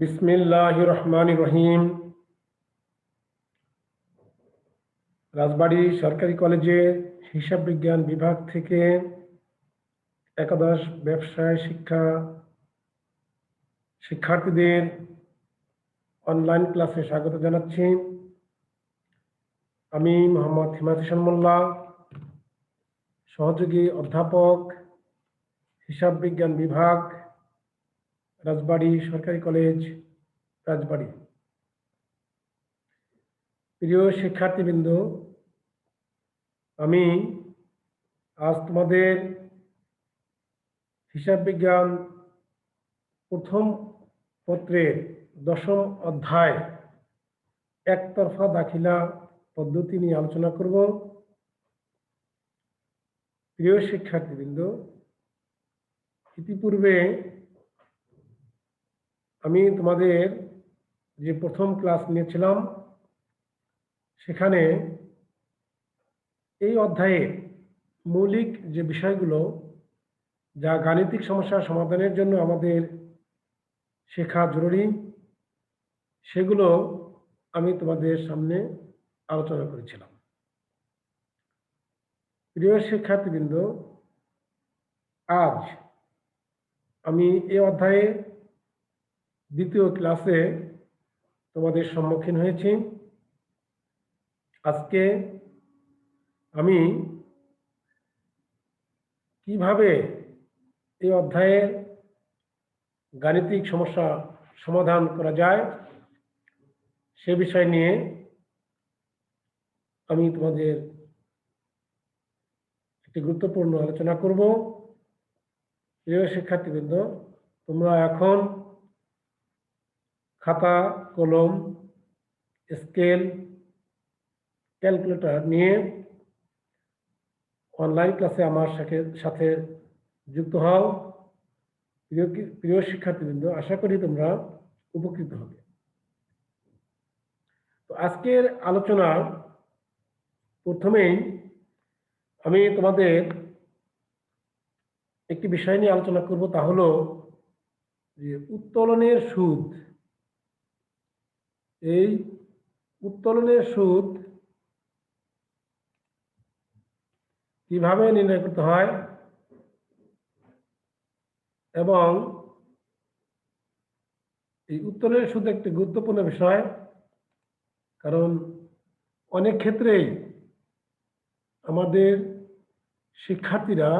বিসমিল্লাহ রহমান রহিম রাজবাড়ী সরকারি কলেজে হিসাব বিজ্ঞান বিভাগ থেকে একাদশ ব্যবসায় শিক্ষা শিক্ষার্থীদের অনলাইন ক্লাসে স্বাগত জানাচ্ছি। আমি মোহাম্মদ হিমাত মোল্লা, সহযোগী অধ্যাপক, হিসাব বিজ্ঞান বিভাগ রাজবাড়ী সরকারি কলেজ, রাজবাড়ি। প্রিয় শিক্ষার্থীবৃন্দ, আমি আজ তোমাদের হিসাব বিজ্ঞান প্রথম পত্রের দশম অধ্যায় একতরফা দাখিলা পদ্ধতি নিয়ে আলোচনা করব। প্রিয় শিক্ষার্থীবৃন্দ, ইতিপূর্বে আমি তোমাদের যে প্রথম ক্লাস নিয়েছিলাম, সেখানে এই অধ্যায়ে মৌলিক যে বিষয়গুলো, যা গাণিতিক সমস্যা সমাধানের জন্য আমাদের শেখা জরুরি, সেগুলো আমি তোমাদের সামনে আলোচনা করেছিলাম। প্রিয় শিক্ষার্থীবৃন্দ, আজ আমি এই অধ্যায়ে দ্বিতীয় ক্লাসে তোমাদের সম্মুখীন হয়েছি। আজকে আমি কীভাবে এই অধ্যায়ের গাণিতিক সমস্যা সমাধান করা যায় সে বিষয় নিয়ে আমি তোমাদের একটি গুরুত্বপূর্ণ আলোচনা করব। প্রিয় শিক্ষার্থীবৃন্দ, তোমরা এখন খাতা, কলম, স্কেল, ক্যালকুলেটর নিয়ে অনলাইন ক্লাসে আমার সাথে সাথে যুক্ত হও। প্রিয় শিক্ষার্থীবৃন্দ, আশা করি তোমরা উপকৃত হবে। তো আজকের আলোচনা প্রথমেই আমি তোমাদের একটি বিষয় নিয়ে আলোচনা করব, তা হলো যে উত্তোলনের সুদ। এই উত্তোলনের সুদ কীভাবে নির্ণয় করতে হয় এবং এই উত্তোলনের সুদ একটি গুরুত্বপূর্ণ বিষয়, কারণ অনেক ক্ষেত্রেই আমাদের শিক্ষার্থীরা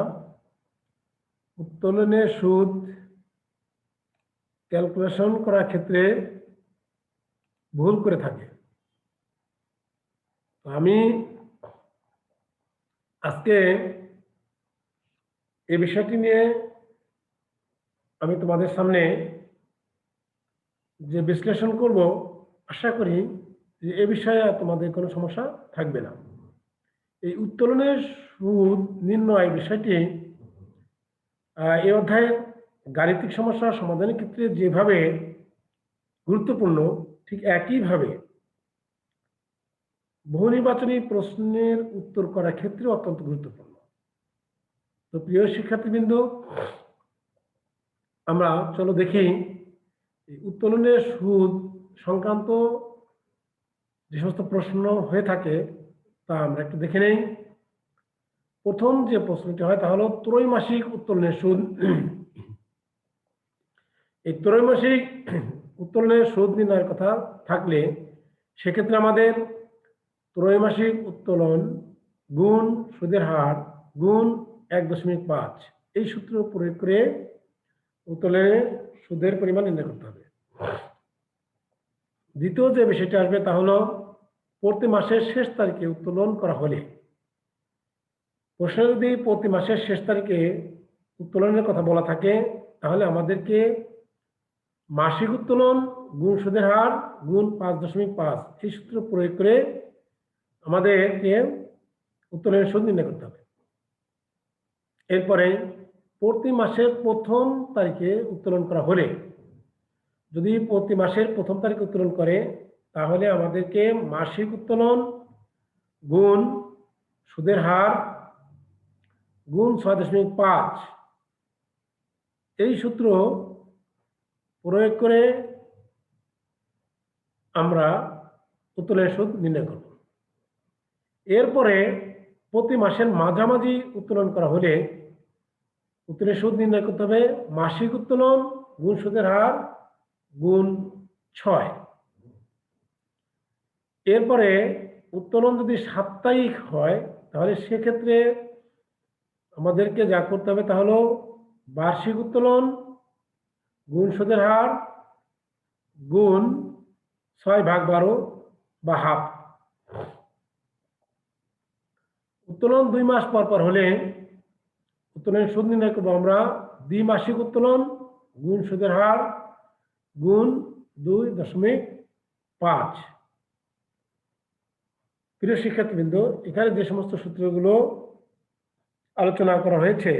উত্তোলনের সুদ ক্যালকুলেশন করার ক্ষেত্রে ভুল করে থাকে। আমি আজকে এ বিষয়টি নিয়ে আমি তোমাদের সামনে যে বিশ্লেষণ করব, আশা করি যে এ বিষয়ে তোমাদের কোনো সমস্যা থাকবে না। এই উত্তোলনের সুদ নির্ণয় বিষয়টি এই অধ্যায়ের গাণিতিক সমস্যা সমাধানের ক্ষেত্রে যেভাবে গুরুত্বপূর্ণ ঠিক একইভাবে বহু নির্বাচনী প্রশ্নের উত্তর করার ক্ষেত্রে অত্যন্ত গুরুত্বপূর্ণ। তো প্রিয় শিক্ষার্থীবৃন্দ, আমরা চলো দেখি উত্তোলনের সুদ সংক্রান্ত যে সমস্ত প্রশ্ন হয়ে থাকে তা আমরা একটু দেখে নেই। প্রথম যে প্রশ্নটি হয় তা হলো ত্রৈমাসিক উত্তোলনের সুদ। এই ত্রৈমাসিক উত্তোলনের সুদ নির্ণয়ের কথা থাকলে সেক্ষেত্রে আমাদের ত্রৈমাসিক উত্তোলন গুণ সুদের হার গুণ এক দশমিক পাঁচ। এই সূত্র প্রয়োগ করে উত্তোলনে সুদের পরিমাণ নির্ণয় করতে হবে। দ্বিতীয় যে বিষয়টি আসবে তা হলো প্রতি মাসের শেষ তারিখে উত্তোলন করা হলে। প্রশ্ন যদি প্রতি মাসের শেষ তারিখে উত্তোলনের কথা বলা থাকে, তাহলে আমাদেরকে মাসিক উত্তোলন, গুণ সুদের হার, গুণ পাঁচ দশমিক পাঁচ। এই সূত্র প্রয়োগ করে আমাদেরকে উত্তোলনের সুদ নির্ণয় করতে হবে। এরপরে প্রতি মাসের প্রথম তারিখে উত্তোলন করা হলে, যদি প্রতি মাসের প্রথম তারিখে উত্তোলন করে, তাহলে আমাদেরকে মাসিক উত্তোলন, গুণ সুদের হার, গুণ ছয় দশমিক পাঁচ। এই সূত্র প্রয়োগ করে আমরা উত্তোলনের সুদ নির্ণয় করব। এরপরে প্রতি মাসের মাঝামাঝি উত্তোলন করা হলে উত্তোলনের সুদ নির্ণয় করতে হবে মাসিক উত্তোলন গুণ সুদের হার গুণ ছয়। এরপরে উত্তোলন যদি সাপ্তাহিক হয় তাহলে সেক্ষেত্রে আমাদেরকে যা করতে হবে তা হলো বার্ষিক উত্তোলন গুণ সুদের হার গুণ ছয় ভাগ বারো বা হাফ। উত্তোলন দুই মাস পর পর হলে উত্তোলনের সুদ নির্ণয় করব আমরা। দ্বিমাসিক উত্তোলন গুণ সুদের হার গুণ দুই দশমিক পাঁচ। প্রিয় শিক্ষার্থীবৃন্দ, এখানে যে সমস্ত সূত্রগুলো আলোচনা করা হয়েছে,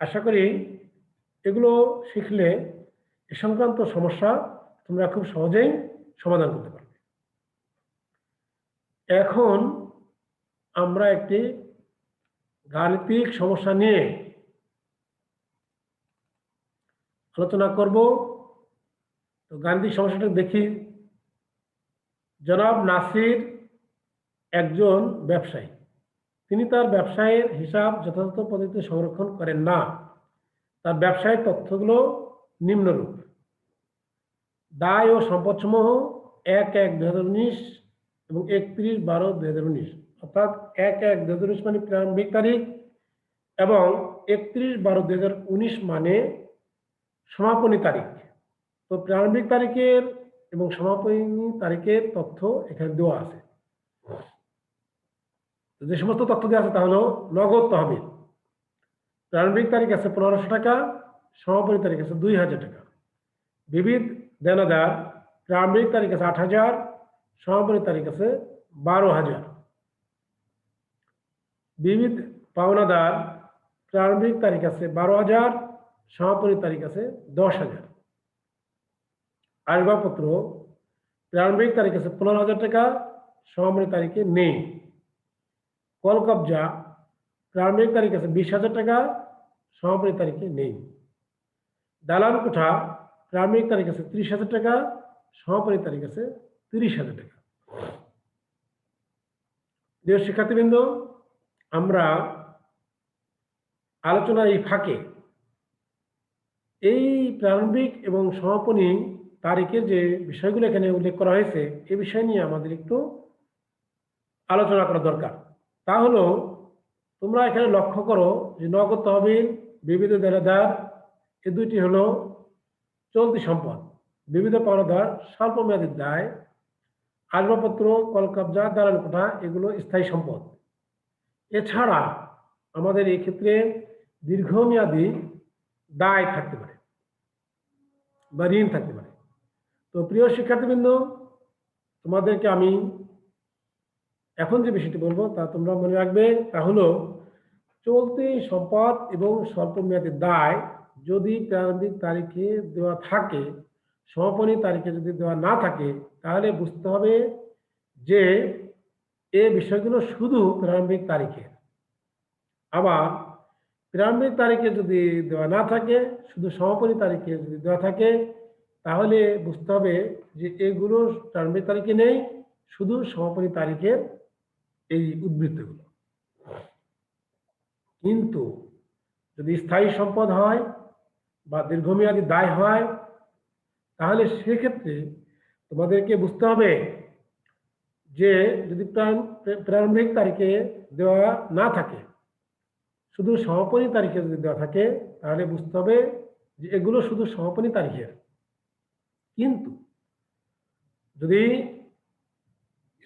আশা করি এগুলো শিখলে এ সংক্রান্ত সমস্যা তোমরা খুব সহজেই সমাধান করতে পারবে। এখন আমরা একটি গাণিতিক সমস্যা নিয়ে আলোচনা করব। তো গাণিতিক সমস্যাটা দেখি। জনাব নাসির একজন ব্যবসায়ী। তিনি তার ব্যবসায়ের হিসাব যথাযথ পদ্ধতিতে সংরক্ষণ করেন না। তার ব্যবসায়ের তথ্যগুলো নিম্নরূপ। দায় ও সম্পদসমূহ এক এক দুই হাজার উনিশ এবং একত্রিশ বারো দুই হাজার উনিশ, অর্থাৎ এক এক দুই হাজার উনিশ মানে প্রারম্ভিক তারিখ এবং একত্রিশ বারো দুই হাজার উনিশ মানে সমাপনী তারিখ। তো প্রারম্ভিক তারিখের এবং সমাপনী তারিখের তথ্য এখানে দেওয়া আছে। যে সমস্ত তথ্য দেওয়া আছে তা হলো নগদ তহবিল। প্রারম্ভিক তারিখ আছে পনেরোশো টাকা, সমাপনী তারিখ আছে দুই হাজার টাকা। বিবিধ দেনাদার, প্রারম্ভিক তারিখ আছে আট হাজার, সমাপনী তারিখ আছে বারো হাজার। বিবিধ পাওনাদার, প্রারম্ভিক তারিখ আছে বারো হাজার, সমাপনী তারিখ আছে দশ হাজার। আসবাবপত্র, প্রারম্ভিক তারিখ আছে পনেরো হাজার টাকা, সমাপনী তারিখে নেই। কল কবজা প্রারম্ভিক তারিখ আছে বিশ হাজার টাকা, সমাপনী তারিখে নেই। দালান কোঠা, প্রারম্ভিক তারিখ আছে ত্রিশ হাজার টাকা, সমাপনী তারিখ আছে তিরিশ হাজার টাকা। প্রিয় শিক্ষার্থীবৃন্দ, আমরা আলোচনার এই ফাঁকে এই প্রারম্ভিক এবং সমাপনী তারিখের যে বিষয়গুলো এখানে উল্লেখ করা হয়েছে, এ বিষয় নিয়ে আমাদের একটু আলোচনা করা দরকার। তা হলো তোমরা এখানে লক্ষ্য করো যে নগদ তহবিল, বিবিধ দেনাদার, এ দুইটি হলো চলতি সম্পদ, বিবিধ পাওনাদার স্বল্প মেয়াদের দায়, আসবাবপত্র, কলকবজা দালান কোঠা, এগুলো স্থায়ী সম্পদ। এছাড়া আমাদের এই ক্ষেত্রে দীর্ঘমেয়াদী দায় থাকতে পারে বা ঋণ থাকতে পারে। তো প্রিয় শিক্ষার্থীবৃন্দ, তোমাদেরকে আমি এখন যে বিষয়টি বলব তা তোমরা মনে রাখবে, তা হলো চলতি সম্পদ এবং স্বল্পমেয়াদী দায় যদি প্রারম্ভিক তারিখে দেওয়া থাকে, সমাপনী তারিখে যদি দেওয়া না থাকে, তাহলে বুঝতে হবে যে এ বিষয়গুলো শুধু প্রারম্ভিক তারিখে। আবার প্রারম্ভিক তারিখে যদি দেওয়া না থাকে, শুধু সমাপনী তারিখে যদি দেওয়া থাকে, তাহলে বুঝতে হবে যে এগুলো প্রারম্ভিক তারিখে নেই, শুধু সমাপনী তারিখের এই উদ্বৃত্তগুলো। কিন্তু যদি স্থায়ী সম্পদ হয় বা দীর্ঘমেয়াদী দায় হয়, তাহলে সেক্ষেত্রে তোমাদেরকে বুঝতে হবে যে যদি প্রারম্ভিক তারিখে দেওয়া না থাকে, শুধু সমাপনী তারিখে যদি দেওয়া থাকে, তাহলে বুঝতে হবে যে এগুলো শুধু সমাপনী তারিখের। কিন্তু যদি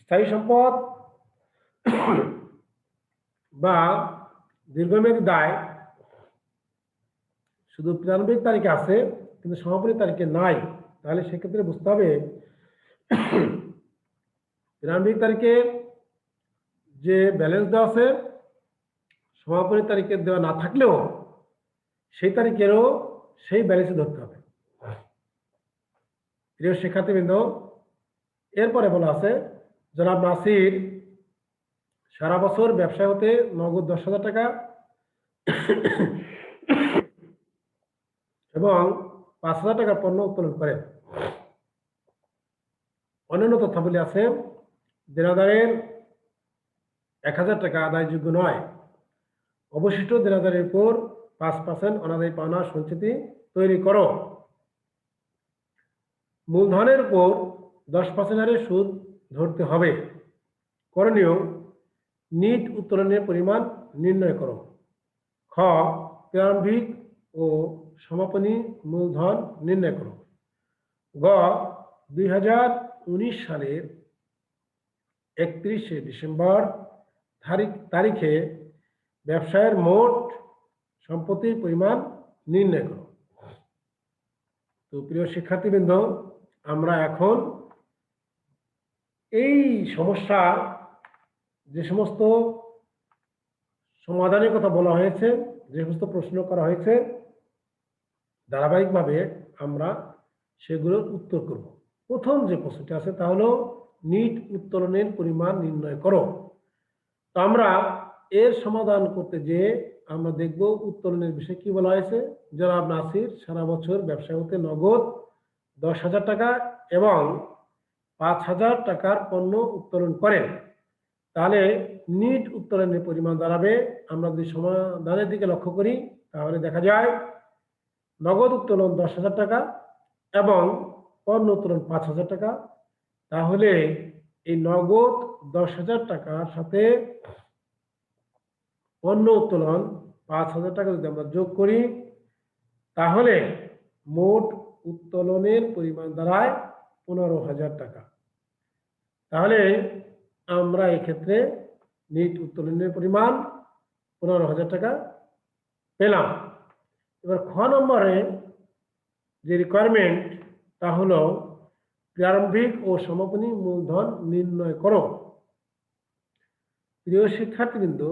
স্থায়ী সম্পদ বা দীর্ঘমেয়াদী দায় শুধু প্রারম্ভিক তারিখে আছে, কিন্তু সমাপনী তারিখে নাই। তাহলে সেক্ষেত্রে বুঝতে হবে প্রারম্ভিক তারিখে যে ব্যালেন্স দেওয়া আছে, সমাপনী তারিখে দেওয়া না থাকলেও সেই তারিখেরও সেই ব্যালেন্সে ধরতে হবে। প্রিয় শিক্ষার্থীবৃন্দ, এরপরে বলা আছে, জনাব নাসির সারা বছর ব্যবসা হতে নগদ দশ হাজার টাকা। এবং পাঁচ হাজার টাকা পণ্য উত্তোলন করেন অন্যান্য তথ্যাবলী আছে। দেনাদারের এক হাজার টাকা আদায়যোগ্য নয়। অবশিষ্ট দেনাদারের উপর পাঁচ পার্সেন্ট অনাদায়ী পাওনা সঞ্চিতি তৈরি করো। মূলধনের উপর দশ পার্সেন্ট হারে সুদ ধরতে হবে। করণীয় নিট উত্তোলনের পরিমাণ নির্ণয় করো। খ, প্রারম্ভিক ও সমাপনী মূলধন নির্ণয় করো। গ, দুই হাজার উনিশ সালের একত্রিশে ডিসেম্বর তারিখ, তারিখে ব্যবসায়ের মোট সম্পত্তির পরিমাণ নির্ণয় করো। তো প্রিয় শিক্ষার্থীবৃন্দ, আমরা এখন এই সমস্যা যে সমস্ত সমাধানের কথা বলা হয়েছে, যে সমস্ত প্রশ্ন করা হয়েছে, ধারাবাহিকভাবে আমরা সেগুলোর উত্তর করব। প্রথম যে প্রশ্নটি আছে তা হলো, নিট উত্তোলনের পরিমাণ নির্ণয় করো। তো আমরা এর সমাধান করতে যে আমরা দেখব উত্তোলনের বিষয়ে কি বলা হয়েছে। জনাব নাসির, সারা বছর ব্যবসা হতে নগদ দশ হাজার টাকা এবং পাঁচ হাজার টাকার পণ্য উত্তোলন করেন। তাহলে নিট উত্তোলনের পরিমাণ দাঁড়াবে, আমরা যদি সমাধানের দিকে লক্ষ্য করি, তাহলে দেখা যায় নগদ উত্তোলন দশ হাজার টাকা এবং পণ্য উত্তোলন পাঁচ হাজার টাকা। তাহলে এই নগদ দশ হাজার টাকার সাথে পণ্য উত্তোলন পাঁচ হাজার টাকা যদি আমরা যোগ করি, তাহলে মোট উত্তোলনের পরিমাণ দাঁড়ায় পনেরো হাজার টাকা। তাহলে আমরা এক্ষেত্রে নিট উত্তোলনের পরিমাণ পনেরো হাজার টাকা পেলাম। এবার খ নম্বরে যে রিকোয়ারমেন্ট তা হলো প্রারম্ভিক ও সমাপনী মূলধন নির্ণয় করো। প্রিয় শিক্ষার্থীবৃন্দ,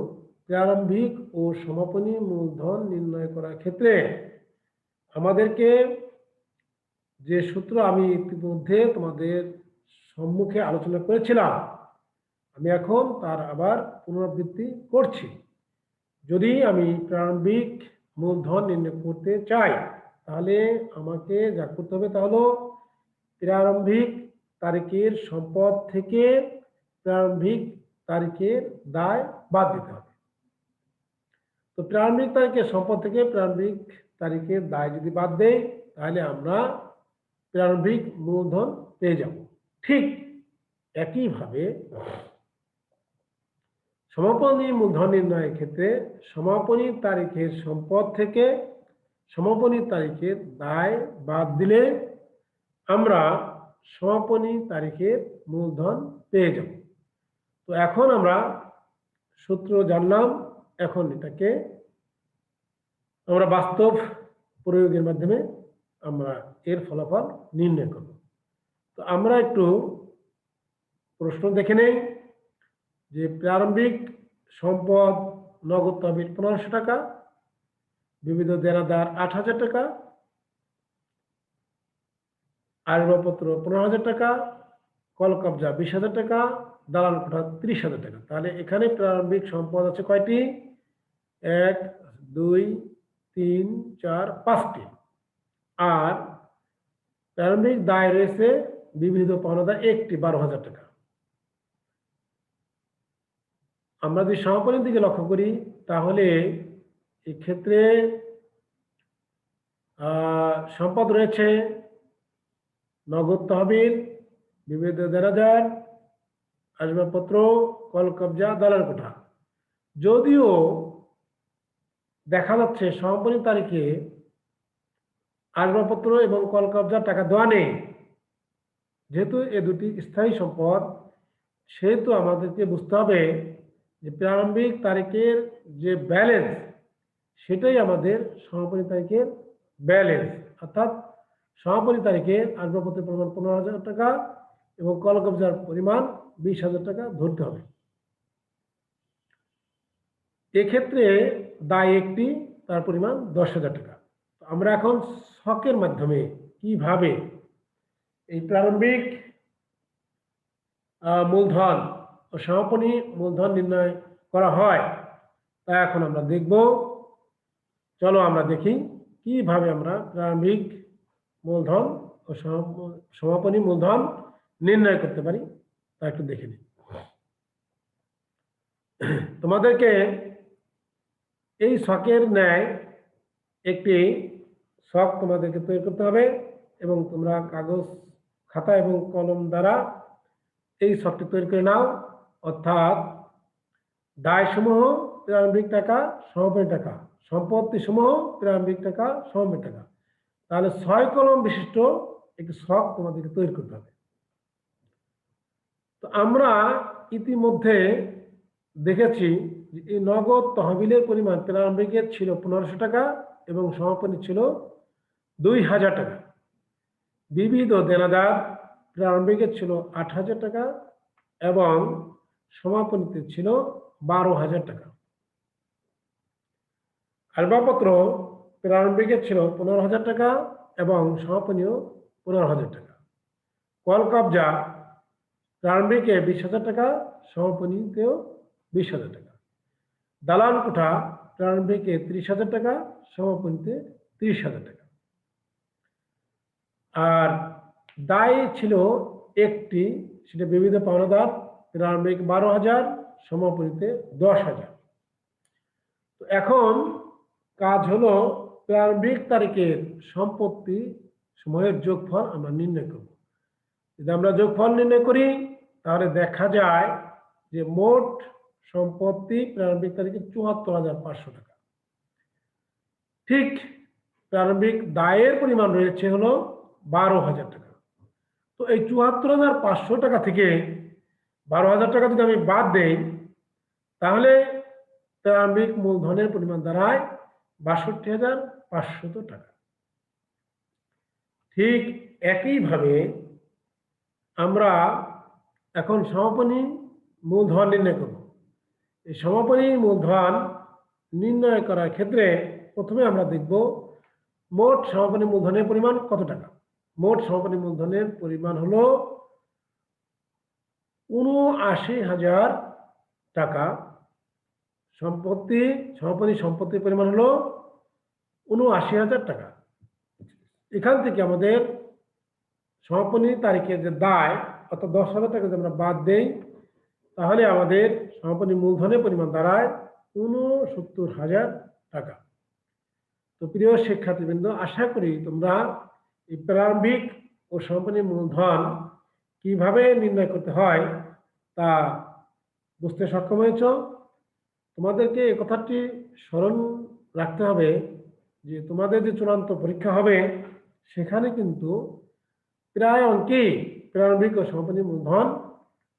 প্রারম্ভিক ও সমাপনী মূলধন নির্ণয় করার ক্ষেত্রে আমাদেরকে যে সূত্র আমি ইতিমধ্যে তোমাদের সম্মুখে আলোচনা করেছিলাম আমি এখন তার আবার পুনরাবৃত্তি করছি। যদি আমি প্রারম্ভিক মূলধন নির্ণয় করতে চাই, তাহলে আমাকে যা করতে হবে তা হলো প্রারম্ভিক তারিখের সম্পদ থেকে প্রারম্ভিক তারিখের দায় বাদ দিতে হবে। তো প্রারম্ভিক তারিখের সম্পদ থেকে প্রারম্ভিক তারিখের দায় যদি বাদ দেয় তাহলে আমরা প্রারম্ভিক মূলধন পেয়ে যাব। ঠিক একইভাবে সমাপনী মূলধন নির্ণয়ের ক্ষেত্রে সমাপনী তারিখের সম্পদ থেকে সমাপনী তারিখের দায় বাদ দিলে আমরা সমাপনী তারিখের মূলধন পেয়ে যাব। তো এখন আমরা সূত্র জানলাম, এখন এটাকে আমরা বাস্তব প্রয়োগের মাধ্যমে আমরা এর ফলাফল নির্ণয় করব। তো আমরা একটু প্রশ্ন দেখে নেই। যে প্রারম্ভিক সম্পদ, নগদ তহবিল পনেরোশো টাকা, বিবিধ দেনাদার আট হাজার টাকা আসবাবপত্র পনেরো হাজার টাকা, কল কবজা বিশ হাজার টাকা, দালাল কোঠা ত্রিশ হাজার টাকা। তাহলে এখানে প্রারম্ভিক সম্পদ আছে কয়টি? এক, দুই, তিন, চার, পাঁচটি। আর প্রারম্ভিক দায় রয়েছে বিবিধ পাওনাদার একটি, বারো হাজার টাকা। আমরা যদি সমাপনের দিকে লক্ষ্য করি, তাহলে এক্ষেত্রে সম্পদ রয়েছে, নগদ তহবিল, বিবিধ দেনাদার আসবাবপত্র কল কবজা দালাল কোঠা। যদিও দেখা যাচ্ছে সমাপনী তারিখে আসবাবপত্র এবং কল কবজার টাকা দেওয়া নেই। যেহেতু এ দুটি স্থায়ী সম্পদ, সেহেতু আমাদেরকে বুঝতে হবে যে প্রারম্ভিক তারিখের যে ব্যালেন্স সেটাই আমাদের সমাপনী তারিখের ব্যালেন্স অর্থাৎ সমাপনী তারিখে আসবাবপত্রের পরিমাণ পনেরো হাজার টাকা এবং কল কবজার পরিমাণ বিশ হাজার টাকা ধরতে হবে। এক্ষেত্রে দায় একটি, তার পরিমাণ দশ হাজার টাকা। আমরা এখন শখের মাধ্যমে কীভাবে এই প্রারম্ভিক মূলধন সমাপনী মূলধন নির্ণয় করা হয়, তা এখন আমরা দেখব। চলো আমরা দেখি কীভাবে আমরা প্রারম্ভিক মূলধন ও সমাপনী মূলধন নির্ণয় করতে পারি, তা একটু দেখে নিই। তোমাদেরকে এই শখের ন্যায় একটি শখ তোমাদেরকে তৈরি করতে হবে এবং তোমরা কাগজ, খাতা এবং কলম দ্বারা এই শখটি তৈরি করে নাও। অর্থাৎ দায়সমূহ প্রারম্ভিক টাকা সমাপনী টাকা। সম্পত্তি সমূহ প্রারম্ভিক টাকা সমাপনী টাকা। তাহলে ছয় কলম বিশিষ্ট একটি শখ তোমাদেরকে তৈরি করতে হবে। তো আমরা ইতিমধ্যে দেখেছি যে এই নগদ তহবিলের পরিমাণ প্রারম্ভিকের ছিল পনেরোশো টাকা এবং সমাপনী ছিল দুই হাজার টাকা। বিবিধ দেনাদার প্রারম্ভিকের ছিল আট হাজার টাকা এবং সমাপনীতে ছিল বারো হাজার টাকা। আসবাবপত্র প্রারম্ভিকের ছিল পনেরো হাজার টাকা এবং সমাপনীয় পনেরো হাজার টাকা। কল কবজা প্রারম্ভিকে বিশ হাজার টাকা, সমাপনীতেও বিশ হাজার টাকা। দালান কোঠা প্রারম্ভিকে ত্রিশ হাজার টাকা, সমাপনীতে ত্রিশ হাজার টাকা। আর দায় ছিল একটি, সেটা বিবিধ পাওনাদার প্রারম্ভিক বারো হাজার সমাপনীতে দশ হাজার। তো এখন কাজ হলো প্রারম্ভিক তারিখের সম্পত্তি সময়ের যোগফল আমরা নির্ণয় করব। যদি আমরা যোগফল নির্ণয় করি, তাহলে দেখা যায় যে মোট সম্পত্তি প্রারম্ভিক তারিখে চুয়াত্তর হাজার পাঁচশো টাকা। ঠিক প্রারম্ভিক দায়ের পরিমাণ রয়েছে হলো বারো হাজার টাকা। তো এই চুয়াত্তর হাজার পাঁচশো টাকা থেকে বারো হাজার টাকা যদি আমি বাদ দেই, তাহলে প্রারম্ভিক মূলধনের পরিমাণ দাঁড়ায় বাষট্টি হাজার পাঁচশত টাকা। ঠিক একইভাবে আমরা এখন সমাপনী মূলধন নির্ণয় করব। এই সমাপনী মূলধন নির্ণয় করার ক্ষেত্রে প্রথমে আমরা দেখব মোট সমাপনী মূলধনের পরিমাণ কত টাকা। মোট সমাপনী মূলধনের পরিমাণ হলো উনআশি হাজার টাকা সম্পত্তি সমাপনী সম্পত্তির পরিমাণ হলো উনআশি হাজার টাকা। এখান থেকে আমাদের সমাপনী তারিখে যে দায়, অর্থাৎ দশ হাজার টাকা যদি আমরা বাদ দেই, তাহলে আমাদের সমাপনী মূলধনের পরিমাণ দাঁড়ায় উনসত্তর হাজার টাকা। তো প্রিয় শিক্ষার্থীবৃন্দ, আশা করি তোমরা এই প্রারম্ভিক ও সমাপনী মূলধন কীভাবে নির্ণয় করতে হয় তা বুঝতে সক্ষম হয়েছ? তোমাদেরকে এই কথাটি স্মরণ রাখতে হবে যে তোমাদের যে চূড়ান্ত পরীক্ষা হবে, সেখানে কিন্তু প্রায় অঙ্কেই প্রারম্ভিক ও সমাপনী মূলধন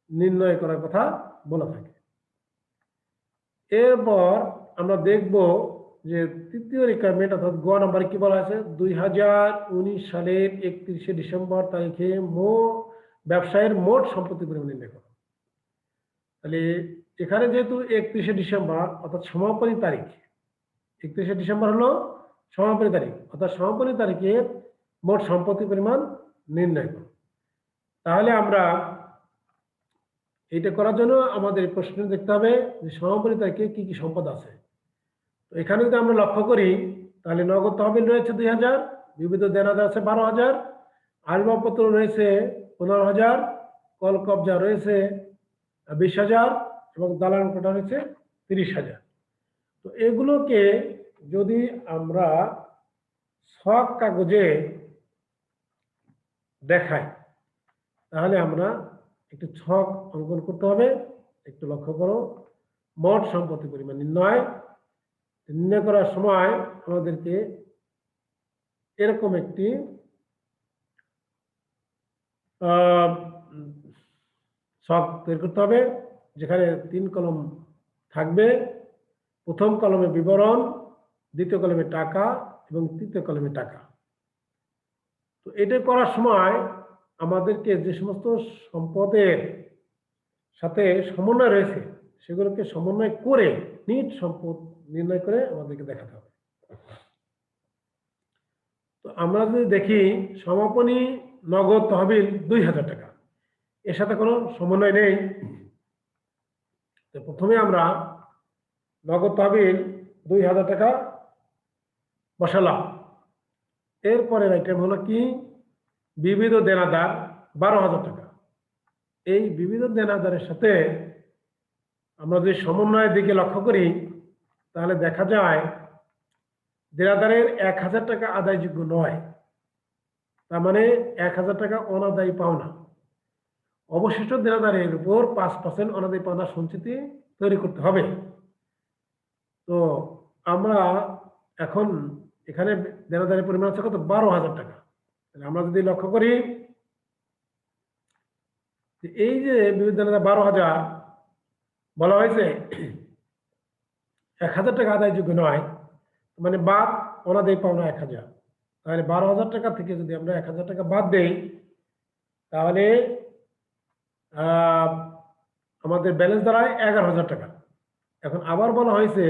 নির্ণয় করার কথা বলা থাকে। এরপর আমরা দেখব যে তৃতীয় রিকোয়ারমেন্ট অর্থাৎ গ নাম্বার কি বলা আছে? দুই হাজার উনিশ সালের একত্রিশে ডিসেম্বর তারিখে মো ব্যবসায়ের মোট সম্পত্তি পরিমাণ নির্ণয় করো তাহলে এখানে যেহেতু একত্রিশে ডিসেম্বর, অর্থাৎ সমাপনী তারিখ, একত্রিশে ডিসেম্বর হলো সমাপনী তারিখ, অর্থাৎ সমাপনী তারিখের মোট সম্পত্তি পরিমাণ নির্ণয় করো। তাহলে আমরা এটা করার জন্য আমাদের প্রশ্ন দেখতে হবে যে সমাপনী তারিখে কি কি সম্পদ আছে। তো এখানে যদি আমরা লক্ষ্য করি, তাহলে নগদ তহবিল রয়েছে দুই হাজার, বিবিধ দেনাদার আছে বারো হাজার, আসবাবপত্র রয়েছে পনেরো হাজার, কল কবজা রয়েছে বিশ হাজার এবং দালান কোটা রয়েছে তিরিশ হাজার। তো এগুলোকে যদি আমরা ছক কাগজে দেখাই, তাহলে আমরা একটু ছক অঙ্কন করতে হবে। একটু লক্ষ্য করো, মোট সম্পত্তি পরিমাণ নির্ণয়। নির্ণয় করার সময় আমাদেরকে এরকম একটি ছক তৈরি করতে হবে। যেখানে তিন কলম থাকবে, প্রথম কলমে বিবরণ, দ্বিতীয় কলমে টাকা এবং তৃতীয় কলমে টাকা। তো এটা করার সময় আমাদেরকে যে সমস্ত সম্পদের সাথে সমন্বয় রয়েছে, সেগুলোকে সমন্বয় করে, নিট সম্পদ নির্ণয় করে আমাদেরকে দেখাতে হবে। তো আমরা যদি দেখি সমাপনী নগদ তহবিল দুই হাজার টাকা। এর সাথে কোনো সমন্বয় নেই। তো প্রথমে আমরা নগদ তহবিল দুই হাজার টাকা বসালাম। এরপরের আইটেম হলো কি? বিবিধ দেনাদার বারো হাজার টাকা। এই বিবিধ দেনাদারের সাথে আমরা যদি সমন্বয়ের দিকে লক্ষ্য করি, তাহলে দেখা যায় দেনাদারের এক হাজার টাকা আদায়যোগ্য নয়। তার মানে এক হাজার টাকা অনাদায়ী পাওনা। অবশিষ্ট দেনাদারের উপর পাঁচ পার্সেন্ট অনাদায়ী পাওনা সঞ্চিতি তৈরি করতে হবে। তো আমরা এখন এখানে দেনাদারের পরিমাণ আছে কত? বারো হাজার টাকা। আমরা যদি লক্ষ্য করি এই যে বিবিধ দেনাদার বারো হাজার, বলা হয়েছে এক হাজার টাকা আদায়যোগ্য নয়। মানে বাদ অনাদায়ী পাওনা এক হাজার। তাহলে বারো হাজার টাকা থেকে যদি আমরা এক হাজার টাকা বাদ দেই, তাহলে আমাদের ব্যালেন্স দাঁড়ায় এগারো হাজার টাকা। এখন আবার বলা হয়েছে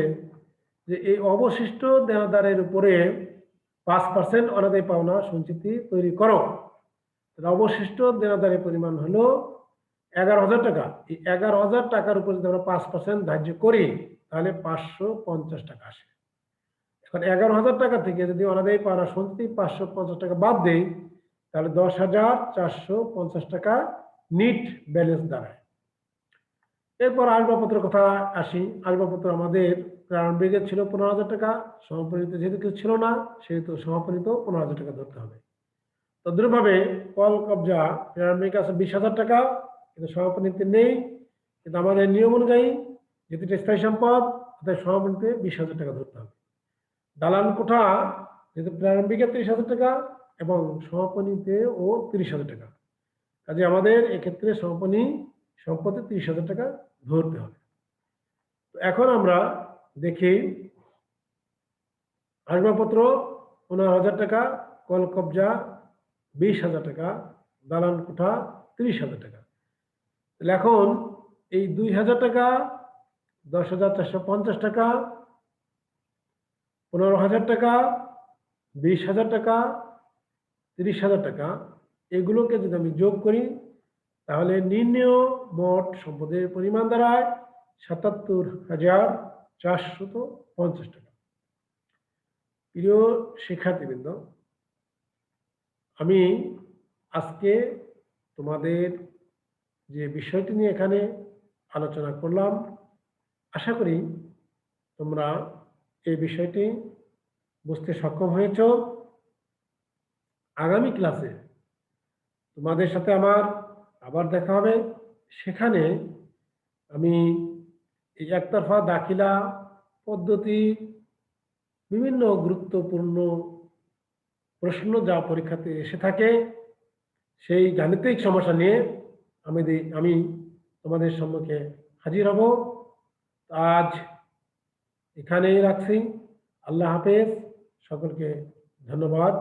যে এই অবশিষ্ট দেনাদারের উপরে পাঁচ পার্সেন্ট অনাদায় পাওনা সঞ্চিতি তৈরি করো। অবশিষ্ট দেনাদারের পরিমাণ হলো এগারো হাজার টাকা। এই এগারো হাজার টাকার উপর যদি আমরা পাঁচ পার্সেন্ট ধার্য করি, তাহলে পাঁচশো পঞ্চাশ টাকা আসে। এখন এগারো হাজার টাকা থেকে যদি অনাদায়ী পাওনা সঞ্চিতি পাঁচশো পঞ্চাশ টাকা বাদ দেই, তাহলে দশ হাজার চারশো পঞ্চাশ টাকা নিট ব্যালেন্স দাঁড়ায়। এরপর আসবাবপত্রের কথা আসি। আসবাবপত্র আমাদের প্রারম্ভিকের ছিল পনেরো হাজার টাকা, সমাপনীতে যেহেতু কিছু ছিল না, সেহেতু সমাপনীত পনেরো হাজার টাকা ধরতে হবে। তদ্রুপভাবে কল কবজা প্রারম্ভিক আছে বিশ হাজার টাকা, কিন্তু সমাপনীতে নেই। কিন্তু আমাদের নিয়ম অনুযায়ী যেহেতু স্থায়ী সম্পদ তাদের সমাপনীতে বিশ হাজার টাকা ধরতে হবে। দালান কোঠা যেহেতু প্রারম্ভিকে তিরিশ হাজার টাকা এবং সমাপনীতে ও তিরিশ হাজার টাকা। কাজে আমাদের এক্ষেত্রে সমাপনী সম্পত্তি তিরিশ হাজার টাকা ধরতে হবে। তো এখন আমরা দেখি, আসবাবপত্র পনেরো হাজার টাকা, কল কবজা বিশ হাজার টাকা দালান কোঠা তিরিশ হাজার টাকা। এখন এই দুই হাজার টাকা, দশ হাজার চারশো পঞ্চাশ টাকা পনেরো হাজার টাকা, বিশ হাজার টাকা, তিরিশ হাজার টাকা, এগুলোকে যদি আমি যোগ করি, তাহলে নির্ণয় মোট সম্পদের পরিমাণ দাঁড়ায় সাতাত্তর হাজার চারশত পঞ্চাশ টাকা। প্রিয় শিক্ষার্থীবৃন্দ, আমি আজকে তোমাদের যে বিষয়টি নিয়ে এখানে আলোচনা করলাম, আশা করি তোমরা এই বিষয়টি বুঝতে সক্ষম হয়েছ। আগামী ক্লাসে তোমাদের সাথে আমার আবার দেখা হবে। সেখানে আমি এই একতরফা দাখিলা পদ্ধতি, বিভিন্ন গুরুত্বপূর্ণ প্রশ্ন যা পরীক্ষাতে এসে থাকে, সেই গাণিতিক সমস্যা নিয়ে আমি আমি তোমাদের সম্মুখে হাজির হব। আজ এখানেই রাখছি। আল্লাহ হাফেজ। সকলকে ধন্যবাদ।